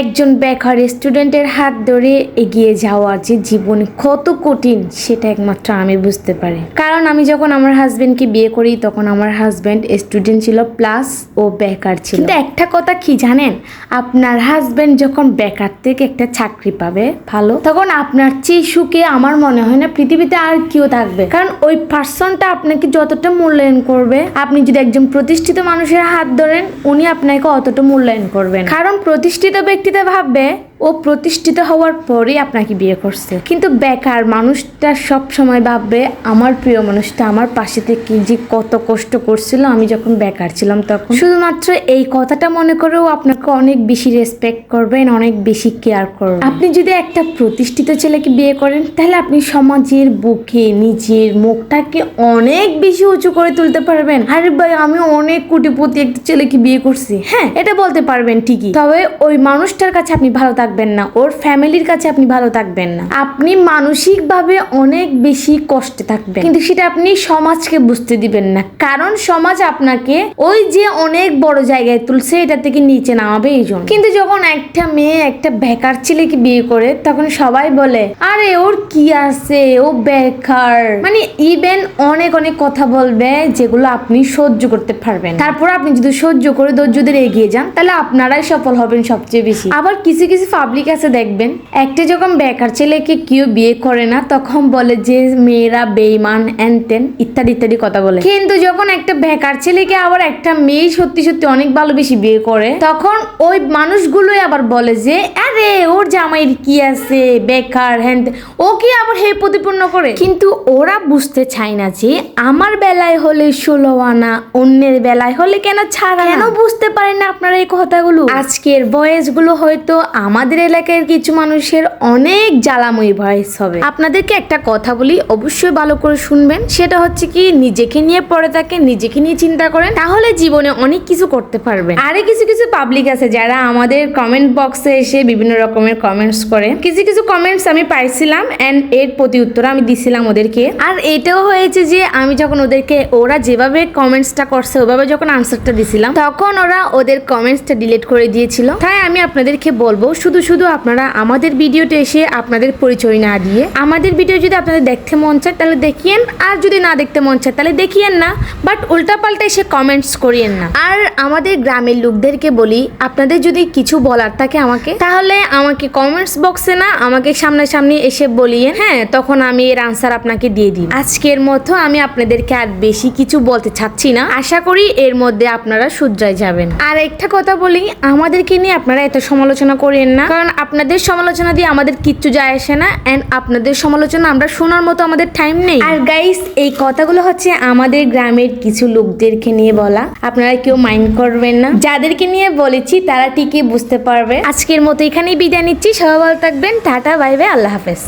একজন বেকার স্টুডেন্টের হাত ধরে এগিয়ে যাওয়া যে জীবনে কত কঠিন, সেটা একমাত্র আমি বুঝতে পারি। কারণ আমি যখন আমার হাজবেন্ডকে বিয়ে করি, তখন আমার হাজবেন্ড স্টুডেন্ট ছিল প্লাস ও বেকার ছিল। কিন্তু একটা কথা কি জানেন? আপনার হাজবেন্ড যখন বেকার থেকে একটা চাকরি পাবে, ভালো, তখন আপনার চেয়ে সুখে আমার মনে হয় না পৃথিবীতে আর কেউ থাকবে। কারণ ওই পার্সনটা আপনাকে যতটা মূল্যায়ন করবে, আপনি যদি একজন প্রতিষ্ঠিত মানুষের হাত ধরেন, উনি আপনাকে অতটা মূল্যায়ন করবেন কারণ প্রতিষ্ঠিত ব্যক্তিতে ভাববে ও প্রতিষ্ঠিত হওয়ার পরেই আপনাকে বিয়ে করছে। কিন্তু বেকার মানুষটা সব সময় ভাববে, আমার প্রিয় মানুষটা আমার পাশে থেকে যে কত কষ্ট করছিল, আমি যখন বেকার ছিলাম তখন। শুধুমাত্র এই কথাটা মনে করেও আপনাকে অনেক বেশি রেসপেক্ট করবেন, অনেক বেশি কেয়ার করবেন। আপনি যদি একটা প্রতিষ্ঠিত ছেলেকে বিয়ে করেন, তাহলে আপনি সমাজের বুকে, নিজের মুখটাকে অনেক বেশি উঁচু করে তুলতে পারবেন। আরে ভাই, আমি অনেক কোটিপতি একটা ছেলেকে বিয়ে করছি। হ্যাঁ এটা বলতে পারবেন ঠিকই। তবে ওই মানুষটার কাছে আপনি ভালো থাকবেন। না, ওর ফ্যামিলির কাছে আপনি ভালো থাকবেন না। আপনি মানসিকভাবে অনেক বেশি কষ্টে থাকবেন। কিন্তু সেটা আপনি সমাজকে বুঝতে দিবেন না। কারণ সমাজ আপনাকে ওই যে অনেক বড় জায়গায় তুলছে, এটা থেকে নিচে নামাবে এই জন্য। কিন্তু যখন একটা মেয়ে, একটা বেকার ছেলেকে বিয়ে করে, তখন সবাই বলে, আরে, ওর কি আছে? ও বেকার। মানে ইভেন অনেক অনেক কথা বলবে যেগুলো আপনি সহ্য করতে পারবেন তারপর আপনি যদি সহ্য করে ধৈর্য ধরে এগিয়ে যান, তাহলে আপনারাই সফল হবেন সবচেয়ে বেশি। আবার কিছু কিছু পাবলিক আছে দেখবেন। একটা যখন বেকার ছেলেকে কেউ বিয়ে করে না, তখন বলে যে মেয়েরা বেইমান এনতেন, ইত্যাদি ইত্যাদি কথা বলে। কিন্তু যখন একটা বেকার ছেলেকে আবার একটা মেয়ে সত্যি সত্যি অনেক ভালোবেসে বিয়ে করে, তখন ওই মানুষগুলোই আবার বলে যে ওর জামাইয়ের কি আছে বেকার হ্যান। ও কি আবার হে প্রতিপন্ন করে? কিন্তু ওরা বুঝতে চায় না যে আমার বেলায় হলে ষোলো আনা অন্যের বেলায় হলে কেন ছাড়া কেন বুঝতে পারেন না আপনারা এই কথাগুলো? আজকের ভয়েসগুলো হয়তো আমাদের এলাকার কিছু মানুষের অনেক জ্বালাময়ী ভয়েস হবে। আপনাদেরকে একটা কথা বলি অবশ্যই ভালো করে শুনবেন। সেটা হচ্ছে কি নিজেকে নিয়ে পড়ে থাকেন নিজেকে নিয়ে চিন্তা করেন তাহলে জীবনে অনেক কিছু করতে পারবেন। আরে কিছু কিছু পাবলিক আছে যারা আমাদের কমেন্ট বক্সে এসে বিভিন্ন রকমের কমেন্টস করে। কিছু কিছু কমেন্টস আমি পাইছিলাম এন্ড এর প্রতি উত্তর আমি দিছিলাম ওদেরকে। আর এটাও হয়েছে যে, আমি যখন ওদেরকে, ওরা যেভাবে কমেন্টসটা করছে, ওভাবে যখন আনসারটা দিছিলাম, তখন ওরা ওদের কমেন্টসটা ডিলিট করে দিয়েছিল। তাই আমি আপনাদেরকে বলব, শুধু শুধু আপনারা আমাদের ভিডিওতে এসে আপনাদের পরিচয় না দিয়ে, আমাদের ভিডিও যদি আপনাদের দেখতে মন চায়, তাহলে দেখিয়েন। আর যদি না দেখতে মন চায়, তাহলে দেখিয়েন না। বাট উল্টাপাল্টা এসে কমেন্টস করিয়েন না। আর আমাদের গ্রামের লোকদেরকে বলি, আপনাদের যদি কিছু বলার থাকে আমাকে, তাহলে আমাকে কমেন্টস বক্সে না আমাকে সামনাসামনি এসে বলিয়েন হ্যাঁ তখন আমি এর আনসার আপনাকে দিয়ে দিই। আজকের মতো আমি আপনাদেরকে আর বেশি কিছু বলতে চাচ্ছি না। আশা করি এর মধ্যে আপনারা শুধরায় যাবেন। আর একটা কথা বলি, আমাদেরকে নিয়ে আপনারা এত সমালোচনা করেন না। কারণ আপনাদের সমালোচনা দিয়ে আমাদের কিচ্ছু যায় আসে না। অ্যান্ড আপনাদের সমালোচনা, আমরা শোনার মতো আমাদের টাইম নেই। আর গাইস এই কথাগুলো হচ্ছে আমাদের গ্রামের কিছু লোকদেরকে নিয়ে বলা। আপনারা কেউ মাইন্ড করবেন না। যাদেরকে নিয়ে বলেছি, তারা ঠিকই বুঝতে পারবে। আজকের মতো এখানেই বিদায় নিচ্ছি সবাই ভালো থাকবেন টাটা বাই বাই আল্লাহ হাফেজ।